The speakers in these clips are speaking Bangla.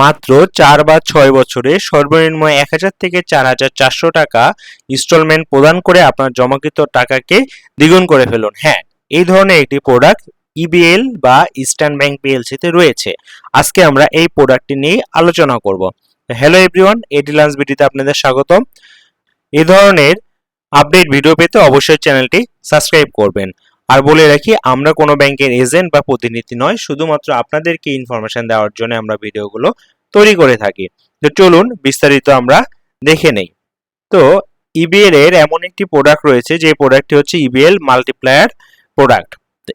মাত্র চার বা ছয় বছরে সর্বনিম্ন এক হাজার থেকে চার হাজার চারশো টাকা ইনস্টলমেন্ট প্রদান করে আপনার জমাকৃত টাকাকে দ্বিগুণ করে ফেলুন। হ্যাঁ এই ধরনের একটি প্রোডাক্ট ইবিএল বা ইস্টার্ন ব্যাংক পিএলসিতে রয়েছে। আজকে আমরা এই প্রোডাক্টটি নিয়ে আলোচনা করব। হ্যালো এভরিওয়ান এডি লান্স ভিডিওতে আপনাদের স্বাগতম। এই ধরনের আপডেট ভিডিও পেতে অবশ্যই চ্যানেলটি সাবস্ক্রাইব করবেন। আর বলে রাখি, আমরা কোনো ব্যাংকের এজেন্ট বা প্রতিনিধি নয়, শুধুমাত্র আপনাদেরকে ইনফরমেশন দেওয়ার জন্য আমরা ভিডিওগুলো তৈরি করে থাকি। তো চলুন, বিস্তারিত আমরা দেখে নেই। তো ইবিএল এর এমন একটি প্রোডাক্ট রয়েছে, যে প্রোডাক্টটি হচ্ছে ইবিএল মাল্টিপ্লায়ার প্রোডাক্ট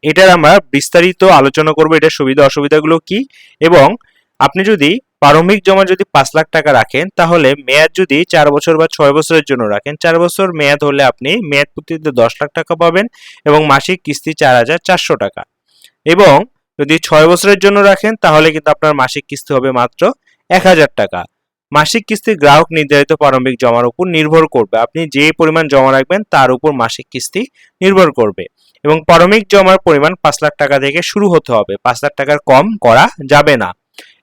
এটার আমরা বিস্তারিত আলোচনা করব, এটার সুবিধা অসুবিধাগুলো কি? এবং আপনি যদি প্রারম্ভিক জমা যদি পাঁচ লাখ টাকা রাখেন, তাহলে মেয়াদ যদি চার বছর বা ছয় বছরের জন্য রাখেন, চার বছর মেয়াদ হলে আপনি মেয়াদ প্রতিতে দশ লাখ টাকা পাবেন এবং মাসিক কিস্তি চার হাজার চারশো টাকা। এবং যদি ছয় বছরের জন্য রাখেন, তাহলে কিন্তু আপনার মাসিক কিস্তি হবে মাত্র এক হাজার টাকা। মাসিক কিস্তি গ্রাহক নির্ধারিত প্রারম্ভিক জমার উপর নির্ভর করবে। আপনি যে পরিমাণ জমা রাখবেন, তার উপর মাসিক কিস্তি নির্ভর করবে। এবং প্রারম্ভিক জমার পরিমাণ পাঁচ লাখ টাকা থেকে শুরু হতে হবে। পাঁচ লাখ টাকার কম করা যাবে না।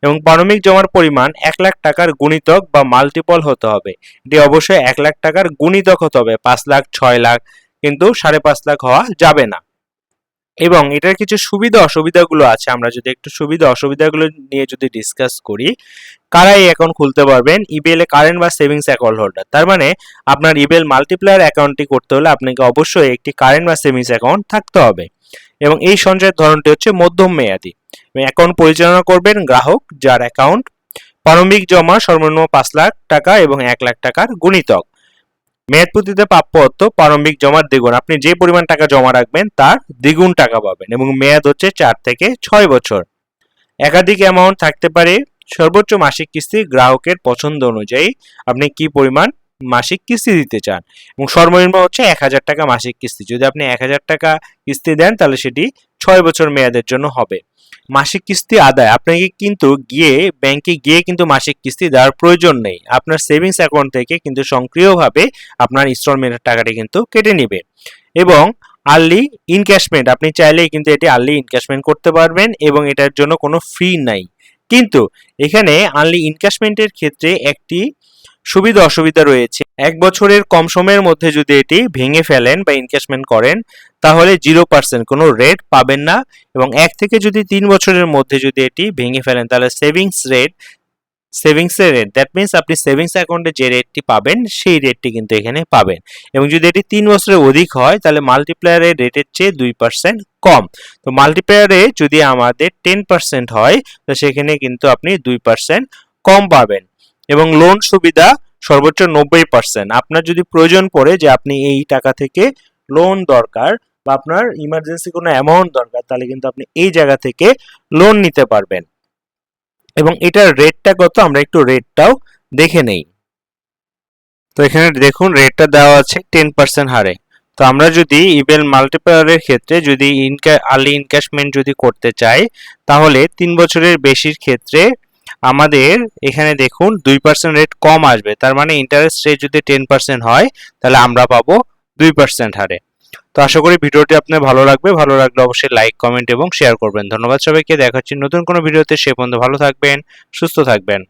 এবং প্রারম্ভিক জমার পরিমাণ এক লাখ টাকার গুণিতক বা মাল্টিপল হতে হবে। এটি অবশ্যই এক লাখ টাকার গুণিতক হতে হবে, পাঁচ লাখ, ছয় লাখ, কিন্তু সাড়ে পাঁচ লাখ হওয়া যাবে না। এবং এটার কিছু সুবিধা অসুবিধাগুলো আছে, আমরা যদি একটু সুবিধা অসুবিধাগুলো নিয়ে যদি ডিসকাস করি কারা এই অ্যাকাউন্ট খুলতে পারবেন? ইবিএল এ কারেন্ট বা সেভিংস অ্যাকাউন্ট হোল্ডার তার মানে আপনার ইবিএল মাল্টিপ্লায়ার অ্যাকাউন্টটি করতে হলে আপনাকে অবশ্যই একটি কারেন্ট বা সেভিংস অ্যাকাউন্ট থাকতে হবে। এবং এই সঞ্চয়ের ধরনটি হচ্ছে মধ্যম মেয়াদী। অ্যাকাউন্ট পরিচালনা করবেন গ্রাহক যার অ্যাকাউন্ট প্রারম্ভিক জমা সর্বনিম্ন পাঁচ লাখ টাকা এবং এক লাখ টাকার গুণিতক। মেয়াদপতিতে প্রাপ্য অর্থ প্রারম্ভিক জমার দ্বিগুণ। আপনি যে পরিমাণ টাকা জমা রাখবেন তার দ্বিগুণ টাকা পাবেন এবং মেয়াদ হচ্ছে চার থেকে ছয় বছর। একাধিক অ্যামাউন্ট থাকতে পারে। সর্বোচ্চ মাসিক কিস্তি গ্রাহকের পছন্দ অনুযায়ী আপনি কি পরিমাণ মাসিক কিস্তি দিতে চান? এবং সর্বনিম্ন হচ্ছে এক হাজার টাকা মাসিক কিস্তি। যদি আপনি এক হাজার টাকা কিস্তি দেন তাহলে সেটি ছয় বছর মেয়াদের জন্য হবে। মাসিক কিস্তি আদায়। আপনাকে কিন্তু গিয়ে ব্যাংকে গিয়ে কিন্তু মাসিক কিস্তি দেওয়ার প্রয়োজন নেই। আপনার সেভিংস অ্যাকাউন্ট থেকে কিন্তু সক্রিয়ভাবে আপনার ইনস্টলমেন্টের টাকাটি কিন্তু কেটে নেবে। এবং আর্লি ইনক্যাশমেন্ট আপনি চাইলেই কিন্তু এটি আর্লি ইনক্যাশমেন্ট করতে পারবেন এবং এটার জন্য কোনো ফি নাই। কিন্তু এখানে আর্লি ইনক্যাশমেন্টের ক্ষেত্রে একটি সুবিধা অসুবিধা রয়েছে। এক বছরের কম সময়ের মধ্যে যদি এটি ভেঙে ফেলেন বা ইনভেস্টমেন্ট করেন তাহলে জিরো পার্সেন্ট কোনো রেট পাবেন না এবং এক থেকে যদি তিন বছরের মধ্যে যদি এটি ভেঙে ফেলেন, তাহলে সেভিংস রেট সেভিংস এর রেট দ্যাট মিনস আপনি সেভিংস অ্যাকাউন্টে যে রেটটি পাবেন, সেই রেটটি কিন্তু এখানে পাবেন। এবং যদি এটি তিন বছরের অধিক হয়, তাহলে মাল্টিপ্লায়ারের রেটের চেয়ে দুই পার্সেন্ট কম। তো মাল্টিপ্লায়ারে যদি আমাদের টেন পার্সেন্ট হয়, তো সেখানে কিন্তু আপনি দুই পার্সেন্ট কম পাবেন। এবং লোন সুবিধা সর্বোচ্চ নব্বই পার্সেন্ট আপনার যদি প্রয়োজন পড়ে যে আপনি এই টাকা থেকে লোন দরকার বা আপনার ইমার্জেন্সি কোনো অ্যামাউন্ট দরকার, তাহলে কিন্তু আপনি এই জায়গা থেকে লোন নিতে পারবেন। এবং এটার রেটটা কত? আমরা একটু রেটটাও দেখে নেই। তো এখানে দেখুন রেটটা দেওয়া আছে টেন পার্সেন্ট হারে। তো আমরা যদি ইভেন মাল্টিপ্লায়ারের ক্ষেত্রে যদি ইনকা আর্লি ইনক্যাশমেন্ট যদি করতে চাই, তাহলে তিন বছরের বেশির ক্ষেত্রে আমাদের এখানে দেখুন দুই পার্সেন্ট রেট কম আসবে। তার মানে ইন্টারেস্ট রেট যদি টেন পার্সেন্ট হয়, তাহলে আমরা পাবো দুই পার্সেন্ট হারে। তো আশা করি ভিডিওটি আপনার ভালো লাগবে। ভালো লাগলে অবশ্যই লাইক কমেন্ট এবং শেয়ার করবেন। ধন্যবাদ সবাইকে। দেখাচ্ছি নতুন কোনো ভিডিওতে। সে পর্যন্ত ভালো থাকবেন, সুস্থ থাকবেন।